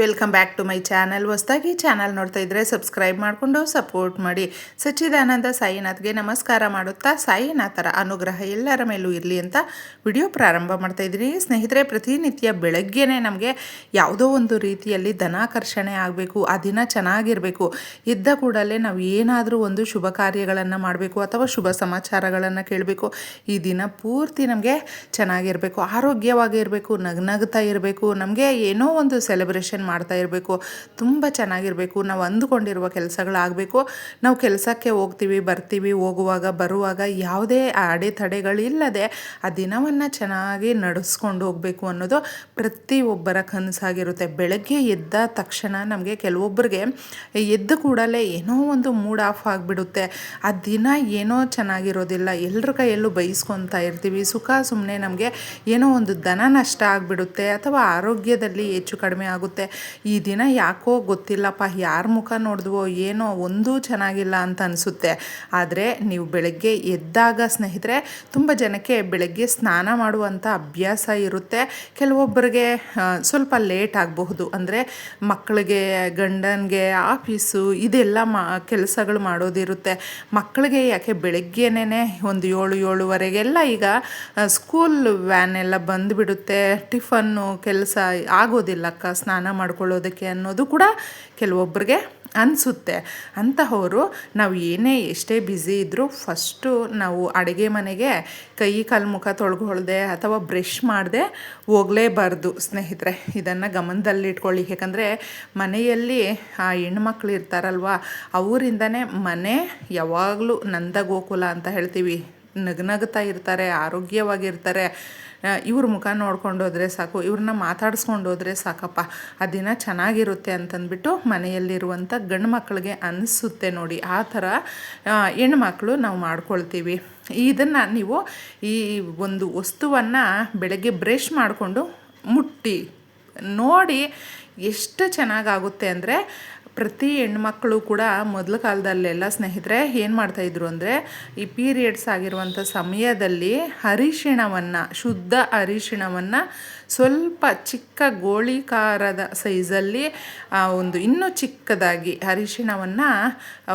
Welcome back to my channel ಹೊಸ್ದಾಗಿ channel ನೋಡ್ತಾ ಇದ್ರೆ ಸಬ್ಸ್ಕ್ರೈಬ್ ಮಾಡಿಕೊಂಡು ಸಪೋರ್ಟ್ ಮಾಡಿ. ಸಚ್ಚಿದಾನಂದ ಸಾಯಿನಾಥ್ಗೆ ನಮಸ್ಕಾರ ಮಾಡುತ್ತಾ ಸಾಯಿನಾಥರ ಅನುಗ್ರಹ ಎಲ್ಲರ ಮೇಲೂ ಇರಲಿ ಅಂತ ವಿಡಿಯೋ ಪ್ರಾರಂಭ ಮಾಡ್ತಾ ಇದ್ದೀನಿ. ಸ್ನೇಹಿತರೆ, ಪ್ರತಿನಿತ್ಯ ಬೆಳಗ್ಗೆನೆ ನಮಗೆ ಯಾವುದೋ ಒಂದು ರೀತಿಯಲ್ಲಿ ಧನಾಕರ್ಷಣೆ ಆಗಬೇಕು, ಆ ದಿನ ಚೆನ್ನಾಗಿರಬೇಕು. ಇದ್ದ ಕೂಡಲೇ ನಾವು ಏನಾದರೂ ಒಂದು ಶುಭ ಕಾರ್ಯಗಳನ್ನು ಮಾಡಬೇಕು ಅಥವಾ ಶುಭ ಸಮಾಚಾರಗಳನ್ನು ಕೇಳಬೇಕು. ಈ ದಿನ ಪೂರ್ತಿ ನಮಗೆ ಚೆನ್ನಾಗಿರಬೇಕು, ಆರೋಗ್ಯವಾಗಿರಬೇಕು, ನಗ್ನಗ್ತಾ ಇರಬೇಕು. ನಮಗೆ ಏನೋ ಒಂದು ಸೆಲೆಬ್ರೇಷನ್ ಮಾಡ್ತಾ ಇರಬೇಕು? ತುಂಬ ಚೆನ್ನಾಗಿರಬೇಕು. ನಾವು ಅಂದುಕೊಂಡಿರುವ ಕೆಲಸಗಳಾಗಬೇಕು. ನಾವು ಕೆಲಸಕ್ಕೆ ಹೋಗ್ತೀವಿ, ಬರ್ತೀವಿ, ಹೋಗುವಾಗ, ಬರುವಾಗ ಯಾವುದೇ ಅಡೆತಡೆಗಳಿಲ್ಲದೆ ಆ ದಿನವನ್ನು ಚೆನ್ನಾಗಿ ನಡೆಸ್ಕೊಂಡು ಹೋಗಬೇಕು ಅನ್ನೋದು ಪ್ರತಿಯೊಬ್ಬರ ಕನಸಾಗಿರುತ್ತೆ. ಬೆಳಗ್ಗೆ ಎದ್ದ ತಕ್ಷಣ ನಮಗೆ ಕೆಲವೊಬ್ಬರಿಗೆ ಎದ್ದ ಕೂಡಲೇ ಏನೋ ಒಂದು ಮೂಡ್ ಆಫ್ ಆಗಿಬಿಡುತ್ತೆ. ಆ ದಿನ ಏನೋ ಚೆನ್ನಾಗಿರೋದಿಲ್ಲ. ಎಲ್ಲರ ಕೈಯಲ್ಲೂ ಬೈಸ್ಕೊತಾ ಇರ್ತೀವಿ. ಸುಖ ಸುಮ್ಮನೆ ನಮಗೆ ಏನೋ ಒಂದು ಧನ ನಷ್ಟ ಆಗಿಬಿಡುತ್ತೆ ಅಥವಾ ಆರೋಗ್ಯದಲ್ಲಿ ಹೆಚ್ಚು ಕಡಿಮೆ ಆಗುತ್ತೆ. ಈ ದಿನ ಯಾಕೋ ಗೊತ್ತಿಲ್ಲಪ್ಪ, ಯಾರ ಮುಖ ನೋಡಿದ್ವೋ ಏನೋ ಒಂದೂ ಚೆನ್ನಾಗಿಲ್ಲ ಅಂತ ಅನಿಸುತ್ತೆ. ಆದರೆ ನೀವು ಬೆಳಗ್ಗೆ ಎದ್ದಾಗ ಸ್ನೇಹಿತರೆ, ತುಂಬ ಜನಕ್ಕೆ ಬೆಳಗ್ಗೆ ಸ್ನಾನ ಮಾಡುವಂಥ ಅಭ್ಯಾಸ ಇರುತ್ತೆ. ಕೆಲವೊಬ್ಬರಿಗೆ ಸ್ವಲ್ಪ ಲೇಟ್ ಆಗಬಹುದು. ಅಂದರೆ ಮಕ್ಕಳಿಗೆ, ಗಂಡನಿಗೆ, ಆಫೀಸು, ಇದೆಲ್ಲ ಮಾ, ಕೆಲಸಗಳು ಮಾಡೋದಿರುತ್ತೆ. ಮಕ್ಕಳಿಗೆ ಯಾಕೆ ಬೆಳಗ್ಗೆನೇ ಒಂದು ಏಳು, ಏಳುವರೆಗೆಲ್ಲ ಈಗ ಸ್ಕೂಲ್ ವ್ಯಾನ್ ಎಲ್ಲ ಬಂದುಬಿಡುತ್ತೆ. ಟಿಫನ್ನು, ಕೆಲಸ ಆಗೋದಿಲ್ಲಕ್ಕ ಸ್ನಾನ ಮಾಡ್ಕೊಳ್ಳೋದಕ್ಕೆ ಅನ್ನೋದು ಕೂಡ ಕೆಲವೊಬ್ಬರಿಗೆ ಅನಿಸುತ್ತೆ. ಅಂತಹವರು ನಾವು ಏನೇ ಎಷ್ಟೇ ಬ್ಯುಸಿ ಇದ್ದರೂ ಫಸ್ಟು ನಾವು ಅಡುಗೆ ಮನೆಗೆ ಕೈ ಕಾಲು ಮುಖ ತೊಳ್ಗೊಳ್ದೆ ಅಥವಾ ಬ್ರಷ್ ಮಾಡದೆ ಹೋಗಲೇಬಾರ್ದು ಸ್ನೇಹಿತರೆ. ಇದನ್ನು ಗಮನದಲ್ಲಿಟ್ಕೊಳ್ಳಿ ಯಾಕಂದರೆ ಮನೆಯಲ್ಲಿ ಆ ಹೆಣ್ಮಕ್ಳು ಇರ್ತಾರಲ್ವ, ಅವರಿಂದನೇ ಮನೆ ಯಾವಾಗಲೂ ನಂದ ಗೋಕುಲ ಅಂತ ಹೇಳ್ತೀವಿ. ನಗ್ನಗ್ತಾ ಇರ್ತಾರೆ, ಆರೋಗ್ಯವಾಗಿರ್ತಾರೆ. ಇವ್ರ ಮುಖ ನೋಡ್ಕೊಂಡು ಹೋದರೆ ಸಾಕು, ಇವ್ರನ್ನ ಮಾತಾಡಿಸ್ಕೊಂಡು ಹೋದರೆ ಸಾಕಪ್ಪ, ಆ ದಿನ ಚೆನ್ನಾಗಿರುತ್ತೆ ಅಂತಂದ್ಬಿಟ್ಟು ಮನೆಯಲ್ಲಿರುವಂಥ ಗಂಡು ಮಕ್ಕಳಿಗೆ ಅನಿಸುತ್ತೆ ನೋಡಿ, ಆ ಥರ ಹೆಣ್ಮಕ್ಳು ನಾವು ಮಾಡ್ಕೊಳ್ತೀವಿ. ಇದನ್ನು ನೀವು ಈ ಒಂದು ವಸ್ತುವನ್ನು ಬೆಳಗ್ಗೆ ಬ್ರಷ್ ಮಾಡಿಕೊಂಡು ಮುಟ್ಟಿ, ನೋಡಿ ಎಷ್ಟು ಚೆನ್ನಾಗಾಗುತ್ತೆ ಅಂದರೆ ಪ್ರತಿ ಹೆಣ್ಮಕ್ಳು ಕೂಡ ಮೊದಲ ಕಾಲದಲ್ಲೆಲ್ಲ ಸ್ನೇಹಿತರೆ ಏನು ಮಾಡ್ತಾಯಿದ್ರು ಅಂದರೆ ಈ ಪೀರಿಯಡ್ಸ್ ಆಗಿರುವಂಥ ಸಮಯದಲ್ಲಿ ಅರಿಶಿಣವನ್ನು, ಶುದ್ಧ ಅರಿಶಿಣವನ್ನು ಸ್ವಲ್ಪ ಚಿಕ್ಕ ಗೋಳಿಕಾರದ ಸೈಜಲ್ಲಿ ಒಂದು ಇನ್ನೂ ಚಿಕ್ಕದಾಗಿ ಅರಿಶಿಣವನ್ನು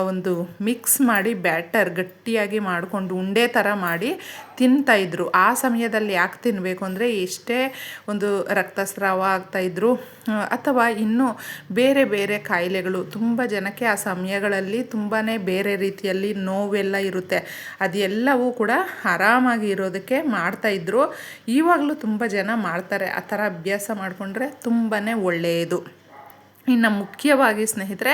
ಒಂದು ಮಿಕ್ಸ್ ಮಾಡಿ ಬ್ಯಾಟರ್ ಗಟ್ಟಿಯಾಗಿ ಮಾಡಿಕೊಂಡು ಉಂಡೆ ಥರ ಮಾಡಿ ತಿಂತಾಯಿದ್ರು ಆ ಸಮಯದಲ್ಲಿ ಯಾಕೆ ತಿನ್ನಬೇಕು ಅಂದರೆ ಎಷ್ಟೇ ಒಂದು ರಕ್ತಸ್ರಾವ ಆಗ್ತಾಯಿದ್ರು ಅಥವಾ ಇನ್ನೂ ಬೇರೆ ಬೇರೆ ಕಾಯಿಲೆಗಳು ತುಂಬ ಜನಕ್ಕೆ ಆ ಸಮಯಗಳಲ್ಲಿ ತುಂಬಾ ಬೇರೆ ರೀತಿಯಲ್ಲಿ ನೋವೆಲ್ಲ ಇರುತ್ತೆ. ಅದೆಲ್ಲವೂ ಕೂಡ ಆರಾಮಾಗಿ ಇರೋದಕ್ಕೆ ಮಾಡ್ತಾಯಿದ್ರು ಇವಾಗಲೂ ತುಂಬ ಜನ ಮಾಡ್ತಾರೆ. ಆ ಥರ ಅಭ್ಯಾಸ ಮಾಡಿಕೊಂಡ್ರೆ ತುಂಬಾ ಒಳ್ಳೆಯದು ಇನ್ನು ಮುಖ್ಯವಾಗಿ ಸ್ನೇಹಿತರೆ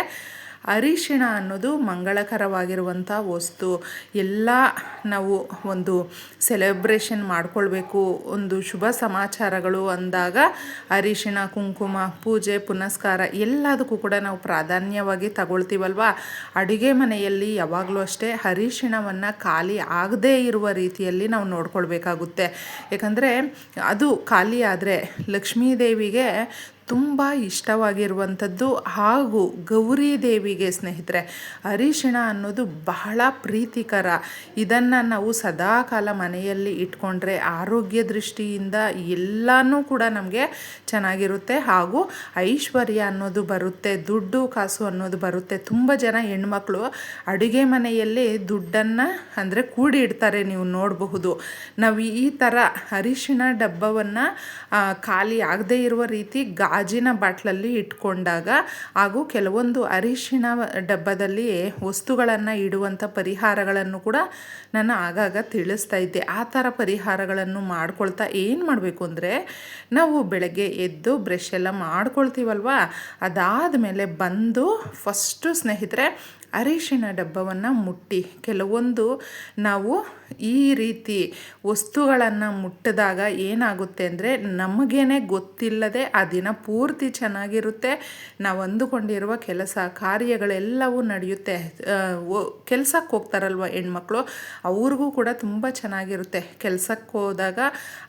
ಅರಿಶಿಣ ಅನ್ನೋದು ಮಂಗಳಕರವಾಗಿರುವಂಥ ವಸ್ತು. ಎಲ್ಲ ನಾವು ಒಂದು ಸೆಲೆಬ್ರೇಷನ್ ಮಾಡಿಕೊಳ್ಬೇಕು, ಒಂದು ಶುಭ ಸಮಾಚಾರಗಳು ಅಂದಾಗ ಅರಿಶಿಣ, ಕುಂಕುಮ, ಪೂಜೆ, ಪುನಸ್ಕಾರ ಎಲ್ಲದಕ್ಕೂ ಕೂಡ ನಾವು ಪ್ರಾಧಾನ್ಯವಾಗಿ ತಗೊಳ್ತೀವಲ್ವ? ಅಡುಗೆ ಮನೆಯಲ್ಲಿ ಯಾವಾಗಲೂ ಅಷ್ಟೇ ಅರಿಶಿಣವನ್ನು ಖಾಲಿ ಆಗದೇ ಇರುವ ರೀತಿಯಲ್ಲಿ ನಾವು ನೋಡ್ಕೊಳ್ಬೇಕಾಗುತ್ತೆ. ಯಾಕಂದರೆ ಅದು ಖಾಲಿ ಆದರೆ ಲಕ್ಷ್ಮೀದೇವಿಗೆ ತುಂಬ ಇಷ್ಟವಾಗಿರುವಂಥದ್ದು ಹಾಗೂ ಗೌರಿ ದೇವಿಗೆ ಸ್ನೇಹಿತರೆ, ಅರಿಶಿಣ ಅನ್ನೋದು ಬಹಳ ಪ್ರೀತಿಕರ. ಇದನ್ನು ನಾವು ಸದಾಕಾಲ ಮನೆಯಲ್ಲಿ ಇಟ್ಕೊಂಡ್ರೆ ಆರೋಗ್ಯ ದೃಷ್ಟಿಯಿಂದ ಎಲ್ಲನೂ ಕೂಡ ನಮಗೆ ಚೆನ್ನಾಗಿರುತ್ತೆ. ಹಾಗೂ ಐಶ್ವರ್ಯ ಅನ್ನೋದು ಬರುತ್ತೆ, ದುಡ್ಡು ಕಾಸು ಅನ್ನೋದು ಬರುತ್ತೆ. ತುಂಬ ಜನ ಹೆಣ್ಮಕ್ಳು ಅಡುಗೆ ಮನೆಯಲ್ಲಿ ದುಡ್ಡನ್ನು ಅಂದರೆ ಕೂಡಿ ಇಡ್ತಾರೆ, ನೀವು ನೋಡಬಹುದು. ನಾವು ಈ ಥರ ಅರಿಶಿಣ ಡಬ್ಬವನ್ನು ಖಾಲಿ ಆಗದೇ ಇರುವ ರೀತಿ ಗಾ ಗಾಜಿನ ಬಾಟ್ಲಲ್ಲಿ ಇಟ್ಕೊಂಡಾಗ ಹಾಗೂ ಕೆಲವೊಂದು ಅರಿಶಿಣ ಡಬ್ಬದಲ್ಲಿ ವಸ್ತುಗಳನ್ನು ಇಡುವಂಥ ಪರಿಹಾರಗಳನ್ನು ಕೂಡ ನಾನು ಆಗಾಗ ತಿಳಿಸ್ತಾ ಇದ್ದೆ. ಆ ಥರ ಪರಿಹಾರಗಳನ್ನು ಮಾಡ್ಕೊಳ್ತಾ ಏನು ಮಾಡಬೇಕು ಅಂದರೆ ನಾವು ಬೆಳಗ್ಗೆ ಎದ್ದು ಬ್ರಷ್ ಎಲ್ಲ ಮಾಡ್ಕೊಳ್ತೀವಲ್ವ? ಅದಾದ ಮೇಲೆ ಬಂದು ಫಸ್ಟು ಸ್ನೇಹಿತರೆ ಅರಿಶಿಣ ಡಬ್ಬವನ್ನು ಮುಟ್ಟಿ. ಕೆಲವೊಂದು ನಾವು ಈ ರೀತಿ ವಸ್ತುಗಳನ್ನು ಮುಟ್ಟಿದಾಗ ಏನಾಗುತ್ತೆ ಅಂದರೆ ನಮಗೇನೆ ಗೊತ್ತಿಲ್ಲದೆ ಆ ದಿನ ಪೂರ್ತಿ ಚೆನ್ನಾಗಿರುತ್ತೆ. ನಾವು ಅಂದುಕೊಂಡಿರುವ ಕೆಲಸ, ಕಾರ್ಯಗಳೆಲ್ಲವೂ ನಡೆಯುತ್ತೆ. ಕೆಲಸಕ್ಕೆ ಹೋಗ್ತಾರಲ್ವ ಹೆಣ್ಮಕ್ಳು? ಅವ್ರಿಗೂ ಕೂಡ ತುಂಬ ಚೆನ್ನಾಗಿರುತ್ತೆ. ಕೆಲಸಕ್ಕೆ ಹೋದಾಗ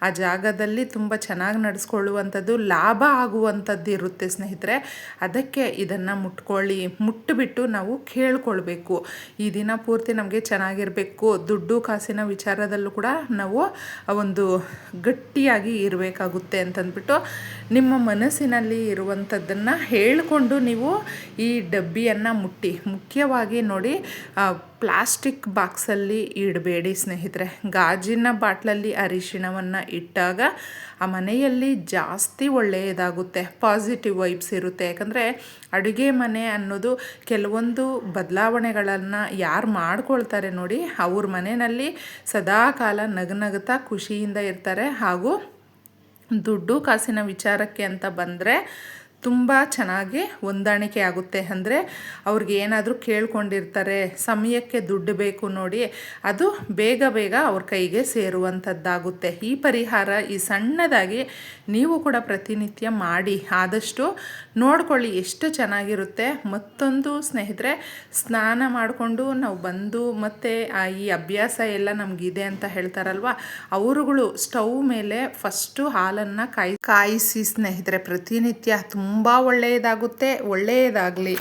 ಆ ಜಾಗದಲ್ಲಿ ತುಂಬ ಚೆನ್ನಾಗಿ ನಡೆಸ್ಕೊಳ್ಳುವಂಥದ್ದು, ಲಾಭ ಆಗುವಂಥದ್ದು ಇರುತ್ತೆ ಸ್ನೇಹಿತರೆ. ಅದಕ್ಕೆ ಇದನ್ನು ಮುಟ್ಕೊಳ್ಳಿ. ಮುಟ್ಟಿಬಿಟ್ಟು ನಾವು ಕೇಳ ಹೇಳ್ಕೊಳ್ಬೇಕು ಈ ದಿನ ಪೂರ್ತಿ ನಮಗೆ ಚೆನ್ನಾಗಿರಬೇಕು. ದುಡ್ಡು ಕಾಸಿನ ವಿಚಾರದಲ್ಲೂ ಕೂಡ ನಾವು ಒಂದು ಗಟ್ಟಿಯಾಗಿ ಇರಬೇಕಾಗುತ್ತೆ ಅಂತಂದ್ಬಿಟ್ಟು ನಿಮ್ಮ ಮನಸ್ಸಿನಲ್ಲಿ ಇರುವಂಥದ್ದನ್ನು ಹೇಳಿಕೊಂಡು ನೀವು ಈ ಡಬ್ಬಿಯನ್ನು ಮುಟ್ಟಿ. ಮುಖ್ಯವಾಗಿ ನೋಡಿ ಪ್ಲಾಸ್ಟಿಕ್ ಬಾಕ್ಸಲ್ಲಿ ಇಡಬೇಡಿ ಸ್ನೇಹಿತರೆ. ಗಾಜಿನ ಬಾಟ್ಲಲ್ಲಿ ಅರಿಶಿಣವನ್ನು ಇಟ್ಟಾಗ ಆ ಮನೆಯಲ್ಲಿ ಜಾಸ್ತಿ ಒಳ್ಳೆಯದಾಗುತ್ತೆ. ಪಾಸಿಟಿವ್ ವೈಬ್ಸ್ ಇರುತ್ತೆ. ಯಾಕಂದರೆ ಅಡುಗೆ ಮನೆ ಅನ್ನೋದು ಕೆಲವೊಂದು ಬದಲಾವಣೆಗಳನ್ನು ಯಾರು ಮಾಡ್ಕೊಳ್ತಾರೆ ನೋಡಿ, ಅವ್ರ ಮನೆಯಲ್ಲಿ ಸದಾ ಕಾಲ ನಗನಗುತ್ತಾ ಖುಷಿಯಿಂದ ಇರ್ತಾರೆ. ಹಾಗೂ ದುಡ್ಡು, ಕಾಸಿನ ವಿಚಾರಕ್ಕೆ ಅಂತ ಬಂದರೆ ತುಂಬ ಚೆನ್ನಾಗಿ ಹೊಂದಾಣಿಕೆ ಆಗುತ್ತೆ ಅಂದರೆ ಅವ್ರಿಗೆ ಏನಾದರೂ ಕೇಳ್ಕೊಂಡಿರ್ತಾರೆ, ಸಮಯಕ್ಕೆ ದುಡ್ಡು ಬೇಕು ನೋಡಿ, ಅದು ಬೇಗ ಬೇಗ ಅವ್ರ ಕೈಗೆ ಸೇರುವಂಥದ್ದಾಗುತ್ತೆ. ಈ ಪರಿಹಾರ ಈ ಸಣ್ಣದಾಗಿ ನೀವು ಕೂಡ ಪ್ರತಿನಿತ್ಯ ಮಾಡಿ, ಆದಷ್ಟು ನೋಡ್ಕೊಳ್ಳಿ ಎಷ್ಟು ಚೆನ್ನಾಗಿರುತ್ತೆ. ಮತ್ತೊಂದು ಸ್ನೇಹಿತರೆ, ಸ್ನಾನ ಮಾಡಿಕೊಂಡು ನಾವು ಬಂದು ಮತ್ತು ಈ ಅಭ್ಯಾಸ ಎಲ್ಲ ನಮಗಿದೆ ಅಂತ ಹೇಳ್ತಾರಲ್ವ, ಅವರುಗಳು ಸ್ಟವ್ ಮೇಲೆ ಫಸ್ಟು ಹಾಲನ್ನು ಕಾಯಿ ಕಾಯಿಸಿ ಸ್ನೇಹಿತರೆ, ಪ್ರತಿನಿತ್ಯ ತುಂಬ ಒಳ್ಳೆಯದಾಗುತ್ತೆ ಒಳ್ಳೆಯದಾಗಲಿ.